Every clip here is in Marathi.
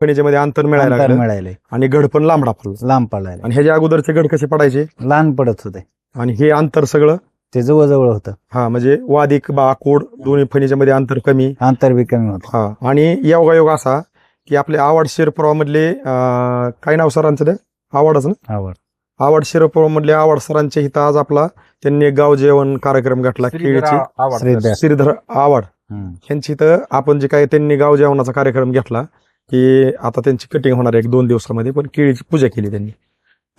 फणीच्यामध्ये अंतर मिळायला अंतर लागलं. मिळाले आणि गड पण लांबडा पडला. लांब पडायला आणि ह्याच्या अगोदरचे गड कसे पडायचे? लहान पडत होते. आणि हे अंतर सगळं? ते जवळजवळ होतं. हा म्हणजे वादिक बा कोड दोन्ही फणीच्या मध्ये अंतर कमी. अंतर बी कमी होतं. हा आणि योगायोग असा की आपले आवड शिरपुरा मधले काय नाव सरांचं ते? आवडच ना? आवड. आवड शिरपुरा मधले आवड सरांच्या इथं आज आपला त्यांनी एक गाव जेवण कार्यक्रम घातला केळीची श्रीधर. श्रीधर आवड. हम्म. यांची इथं आपण जे काय त्यांनी गाव जेवणाचा कार्यक्रम घेतला की आता त्यांची कटिंग होणार आहे एक दोन दिवसामध्ये पण केळीची पूजा केली त्यांनी.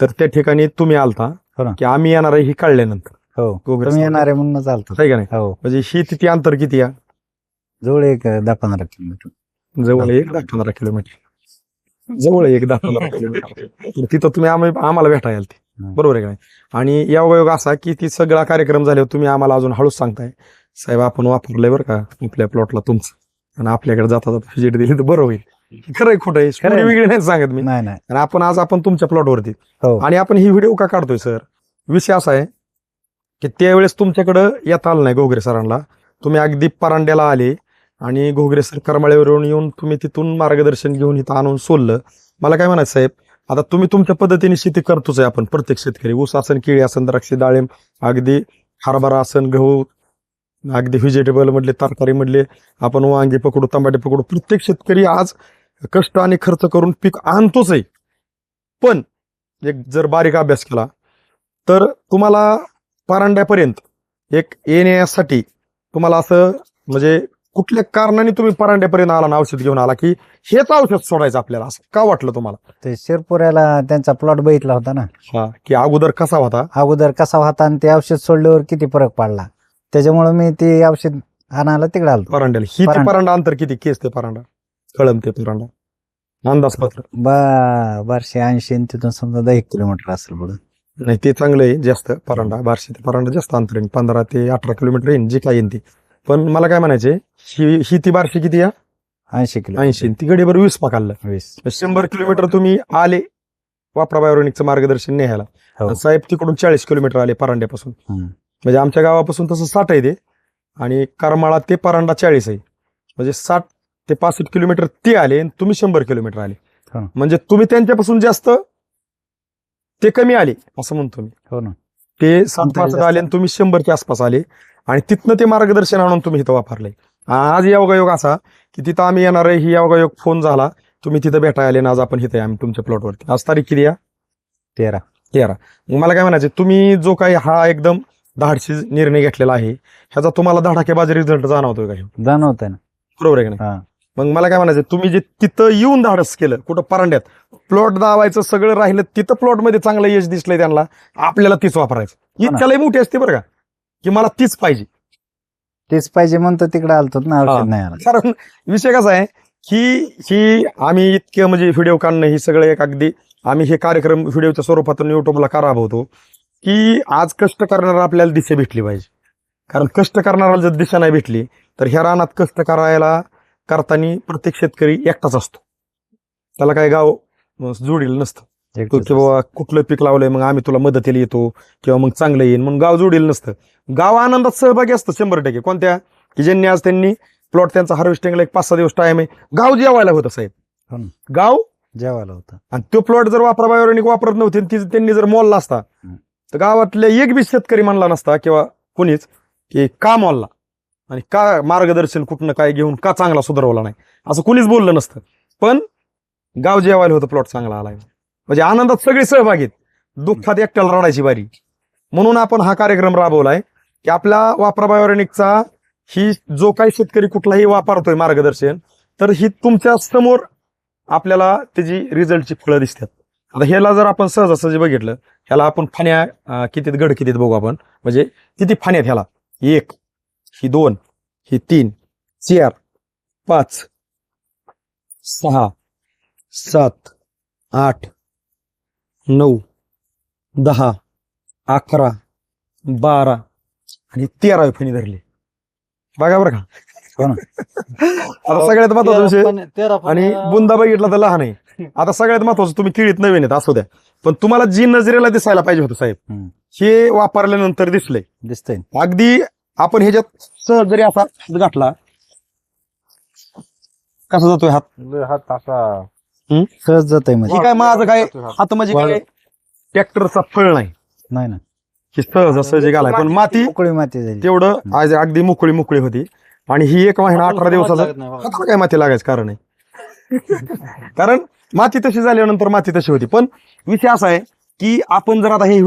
तर त्या ठिकाणी तुम्ही आलता हो ना. की आम्ही येणार आहे ही कळल्यानंतर हो. तुम्ही. येणार आहे म्हणून चालतं आहे का नाही? हो. म्हणजे ही तिथे अंतर किती या जवळ एक दहा पंधरा किलोमीटर. जवळ एक दहा पंधरा किलोमीटर. जवळ एक दहा पंधरा किलोमीटर. तर तिथं तुम्ही आम्ही आम्हाला भेटायला आलते. हम्म. बरोबर आहे का नाही? आणि योगायोग असा की ती सगळा कार्यक्रम झाल्यावर तुम्ही आम्हाला अजून हळूच सांगताय साहेब आपण वापरलंय बरं का आपल्या प्लॉटला तुमचं. आणि आपल्याकडे जाता जाता व्हिजिट दिली तर बरं होईल. खरंय खोटं आहे खरंय. story वेगळी नाही सांगत मी. नाही नाही. आणि आपण आज आपण तुमच्या प्लॉटवरती. हो. आणि आपण ही व्हिडिओ का काढतोय सर? विषय असा आहे की त्यावेळेस तुमच्याकडं येता आलं नाही घोगरे सरांना. तुम्ही अगदी परांड्याला आले आणि घोगरे सर करमाळ्यावरून येऊन तुम्ही तिथून मार्गदर्शन घेऊन इथं आणून सोडलं. मला काय म्हणायचं साहेब आता तुम्ही तुमच्या पद्धतीने शेती करतोच आहे आपण प्रत्येक शेतकरी. ऊस असन केळी असन द्राक्षे डाळिंब अगदी हरभरा असन गहू अगदी व्हेजिटेबल मधले तरकारी मधले आपण वांगे पकडू टमाटे पकडू प्रत्येक शेतकरी आज कष्ट आणि खर्च करून पीक आणतोच आहे. पण एक जर बारीक अभ्यास केला तर तुम्हाला परांड्यापर्यंत एक येण्यासाठी तुम्हाला असं म्हणजे कुठल्या कारणाने तुम्ही परांड्यापर्यंत आला ना औषध घेऊन आला की हेच औषध सोडायचं आपल्याला असं का वाटलं तुम्हाला? ते शिरपुऱ्याला त्यांचा प्लॉट बघितला होता ना. हा की अगोदर कसा होता? अगोदर कसा होता आणि ते औषध सोडल्यावर किती फरक पडला. त्याच्यामुळे मी ते औषध आणायला तिकडे आलो. परांड्याला. ही ते परांडा. परांडा अंतर किती? केस ते परांडा. कळम ते परांडा अंदाजपत्र बा बारशे ऐंशी आणि तिथून समजा दहा एक किलोमीटर असेल पुढे. नाही ते चांगलं आहे जास्त परांडा बारशे ते परांडा जास्त अंतर येईल पंधरा ते अठरा किलोमीटर येईल जे काय येईल ते. पण मला काय म्हणायचे ही ही ती बारशे किती या ऐंशी किलो ऐंशी. ती गडीभर वीस पाकाल वीस. शंभर किलोमीटर तुम्ही आले वापरा बायोनिकचं मार्गदर्शन न्यायला. हो. साहेब तिकडून चाळीस किलोमीटर आले परांड्यापासून. हम्म. म्हणजे आमच्या गावापासून तसं साठ आहे ते. आणि करमाळा ते परांडा चाळीस आहे. म्हणजे साठ ते पासष्ट किलोमीटर ते आले आणि तुम्ही शंभर किलोमीटर आले. हो. म्हणजे तुम्ही त्यांच्यापासून जास्त ते कमी आले असं म्हणतो मी. हो ना. ते पासष्ट जास्त. आले आणि तुम्ही शंभरच्या आसपास आले. आणि तिथनं ते मार्गदर्शन आणून तुम्ही इथं वापरले. आज योगायोग असा की तिथं आम्ही येणार आहे ही योगायोग फोन झाला तुम्ही तिथं भेटायला आले ना आज आपण इथे आम्ही तुमच्या प्लॉटवरती. आज तारीख किती या तेरा. तेरा. मग मला काय म्हणायचं तुम्ही जो काही हा एकदम धाडशी निर्णय घेतलेला आहे ह्याचा तुम्हाला धडाकेबाज रिझल्ट जाणवतोय का ह्यो? जाणवत आहे ना. बरोबर आहे का नाही? हा. मग मला काय म्हणायचं तुम्ही जे तिथं येऊन धाडस केलं कुठं परांड्यात प्लॉट दावायचं सगळं राहिलं तिथं प्लॉटमध्ये चांगलं यश दिसलंय त्यांना आपल्याला तीच वापरायचं ना. इच्छालाही मोठी असते बरं का की मला तीच पाहिजे तेच पाहिजे म्हणतो तिकडे आलतो ना हा. औषध नाही आलं कारण विषय कसा आहे की ही आम्ही इतके म्हणजे व्हिडिओ काढणं ही सगळं एक अगदी आम्ही हे कार्यक्रम व्हिडिओच्या स्वरूपातून युट्यूबला का राबवतो की आज कष्ट करणारा आपल्याला दिशा भेटली पाहिजे कारण कष्ट करणाऱ्याला जर दिशा नाही भेटली तर ह्या रानात कष्ट करायला करताना प्रत्येक शेतकरी एकटाच असतो. त्याला काय गाव जोडील नसतं. की बाबा कुठलं पीक लावलंय मग आम्ही तुला मदतीला येतो किंवा मग चांगलं येईन मग गाव जोडील नसतं. गाव आनंदात सहभागी असतं शंभर टक्के. कोणत्या? की ज्यांनी आज त्यांनी प्लॉट त्यांचा हार्वेस्टिंगला एक पाच सहा दिवस टाइम आहे गाव जेवायला होतं साहेब. हो. गाव जेवायला होतं. आणि तो प्लॉट जर वापरा बायोनिक वापरत नव्हते त्यांनी जर मोलला असता. तर गावातल्या एक बी शेतकरी म्हणला नसता किंवा कोणीच की का मोलला आणि का मार्गदर्शन कुठनं काय घेऊन का चांगला सुधारवला नाही? असं कुणीच बोललं नसतं. पण गाव जेवायला होतं प्लॉट चांगला आलाय. म्हणजे आनंदात सगळे सहभागी आहेत. दुःखात एकट्याला रडायची बारी. म्हणून आपण हा कार्यक्रम राबवलाय की आपल्या वापरा बायोनिकचा ही जो काही शेतकरी कुठलाही वापरतोय मार्गदर्शन तर ही तुमच्यासमोर आपल्याला त्याची रिझल्टची फळं दिसतात. आता ह्याला जर आपण सहजासहजी बघितलं ह्याला आपण फाण्या कितीत गड कितीत बघू आपण. म्हणजे किती फाण्यात ह्याला? एक. ही दोन ही तीन चार पाच सहा सात आठ नऊ दहा अकरा बारा आणि तेरा फणी धरली बघा बरं का. आता सगळ्यात महत्त्वाचा विषय आणि बुंदा बघितला तर लहान आहे आता सगळ्यात महत्वाचं तुम्ही किळीत नवीन आहेत असू द्या पण तुम्हाला जी नजरेला दिसायला पाहिजे होतं साहेब. हे वापरल्यानंतर दिसलंय दिसतंय अगदी आपण ह्याच्यात सहज जरी असा हात गाठला कसा जातोय हात? हात असा. हम्म? सहज जातोय म्हणजे. ही काय माझं काय हात. म्हणजे काय? ट्रॅक्टरचा फळ नाही. नाही ना. ही सहज असं जे घालाय. पण माती मोकळी माती झाली. तेवढं आज अगदी मोकळी मोकळी होती. आणि ही एक महिना अठरा दिवसाचा हाताला काय माती लागायचं कारण आहे कारण माती तशी झाल्यानंतर माती तशी होती. पण विषय असा आहे की आपण जर आता हे